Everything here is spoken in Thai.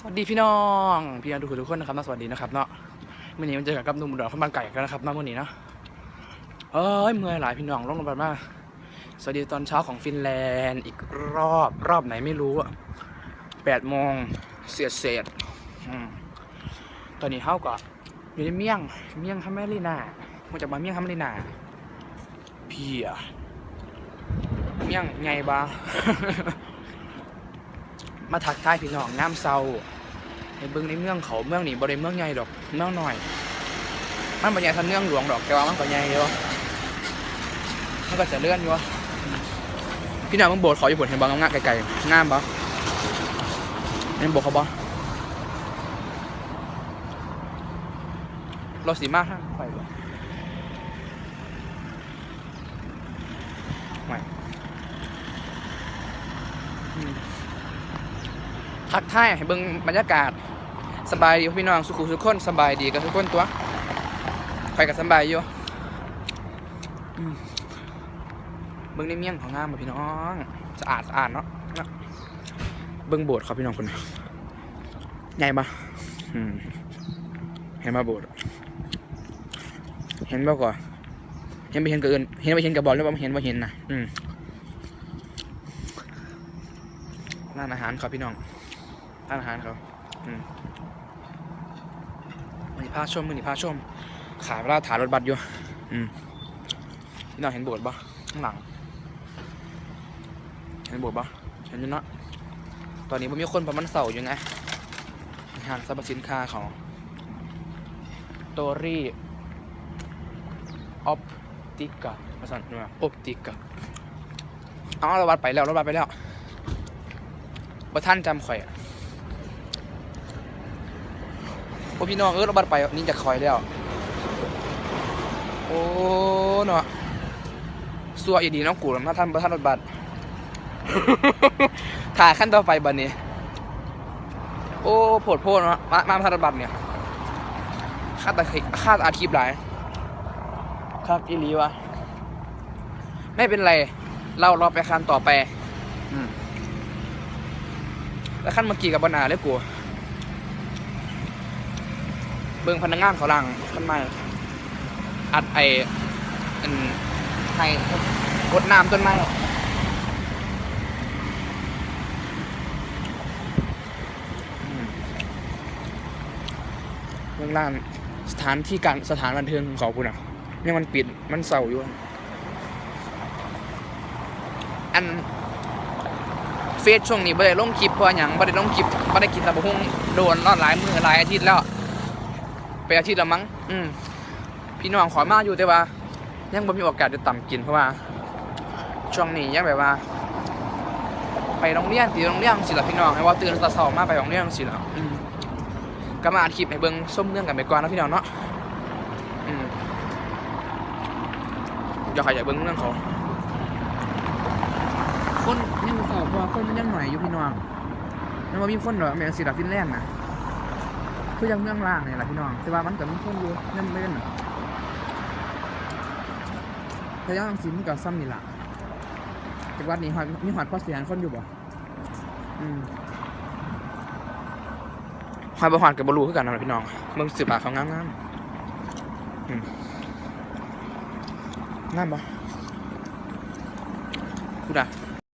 สวัสดีพี่น้องพี่น้องทุกคนทุกคนนะครับนะสวัสดีนะครับเนาะมื่อนี้มันเจอกับนุ่มอุดรข้าวมันไก่กันนะครับนาะมื่อนี้เนาะเอ้ยเมื่อยหลายพี่น้องลงลงไปมากสวัสดีตอนเช้าของฟินแลนด์อีกรอบรอบไหนไม่รู้อะแปดโมงเสียดเศษตอนนี้เข้าก็อยู่ในเมี่ยงเมี่ยงทำแม่ลีนามันจะมาเมี่ยงทำแม่ลีนาพี่อะเมี่ยงไงบ้า มาทักทายพี่น้องน้ำเซาในเบิ้งในเมืองเขาเมืองนี่บ่ได้เมืองใหญ่ดอกเมืองน้อย มันบ่ใหญ่ทันเมืองหลวงดอกแต่ว่ามันก็ใหญ่อยู่มันก็จะเลื่อนอยู่พี่น้องมึงโบสถ์ขออยู่บสถ์เห็นบ่งงาไกลๆงามบ่เห็นโบสถ์เขาบ่เราสีมากทางไปบ่ไม่อืม ทักทายให้เบิ่งบรรยากาศสบายดีพี่น้องสุขุทุกคนสบายดีกับทุกคนตัวไปกับสบายอยู่เบิ่งในเมี่ยงของงามบ่พี่น้องสะอาดสะอาดเนาะเบิ่งโบสถ์ครับพี่น้องคนใหญ่ปะอืมเห็นมาโบสถ์เห็นบ่ก่อนเห็นไปเห็นกับอื่นเห็นไปเห็นกับบอลแล้วบ่เห็นบ่เห็นนะอืมร้านอาหารครับพี่น้อง ร้านอาหารเขาอืมมือนีพาชมมือนีพาชม ขายเวลาถ่ายรถบัสอยู่ อืมพี่น้องเห็นโบสถ์ปะข้างหลัง เห็นโบสถ์ปะเห็นอยู่เนาะตอนนี้มันมีคนประมาณเสาร์อยู่ไงห้างสรรพสินค้าของตอรี่ออปติกาภาษาเหนือออปติกาเอารถบัสไปแล้วรถบัสไปแล้วว่าท่านจำข่อยอะ พวกพี่น้องเออเราบัดไปนี่จะคอยแล้ว โอ้เนาะสัวอีดีน้องกูถ้าท่านประธานรถบัสถ่ายขั้นต่อไปบัดนี้ โอ้โผดโพดเนาะมามาประธานรถบัสเนี่ยคาดตะคิคาดอาชีพหลายครับอีลีวะไม่เป็นไร เราเรอไปคันต่อไป อืมแล้วขั้นเมื่อกี้กับบรรณาเลยกู บิ่งพนักงานเขาลังมันมาอัดไออันให้กดน้ำต้นไม้อืมเรื่องร้านสถานที่การสถานบันเทิงของเขาคุณอะยังมันปิดมันเศร้าอยู่ อันเฟซช่วงนี้บ่ได้ลงคลิปเพราะว่าหยังบ่ได้ลงคลิปบ่ได้กินตะบุฟงโดนรอดหลายมือหลายอาทิตย์แล้ว ไปอาทิตย์ละมั้ง อืมพี่น้องขอมาอยู่แต่ว่า ยังบ่มีโอกาสจะต่ำกินเพราะว่า ช่วงนี้ยังแบบว่า ไปโรงเรียนตีโรงเรียนสิละพี่น้องให้ว่าตื่นแตะเช้ามาไปโรงเรียนสิละอืมก็มาอัดคลิปให้เบิ่งส้มเรื่องกันไปก่อนนะพี่น้องเนาะอืมอยากให้อยากเบิ่งเรื่องเขาคนยังสอบว่าคนยังหน่อยอยู่พี่น้องมันว่ามีคนเหรอแมงสิละฟินแลนด์นะ คือยังเมืองล่างนี่แหละพี่น้อง แต่ว่ามันก็มีคนอยู่ยังเล่นแต่ยังสิมันก็ซ้ำนี่ละจังหวัดนี้ฮอดมีหอดพ่อเสียงคนอยู่บ่อืมหอยบ่หอดกับบรูคือกันนะพี่น้องเมืองสืบปากเขางามๆอืมงามบ่กูด่ะ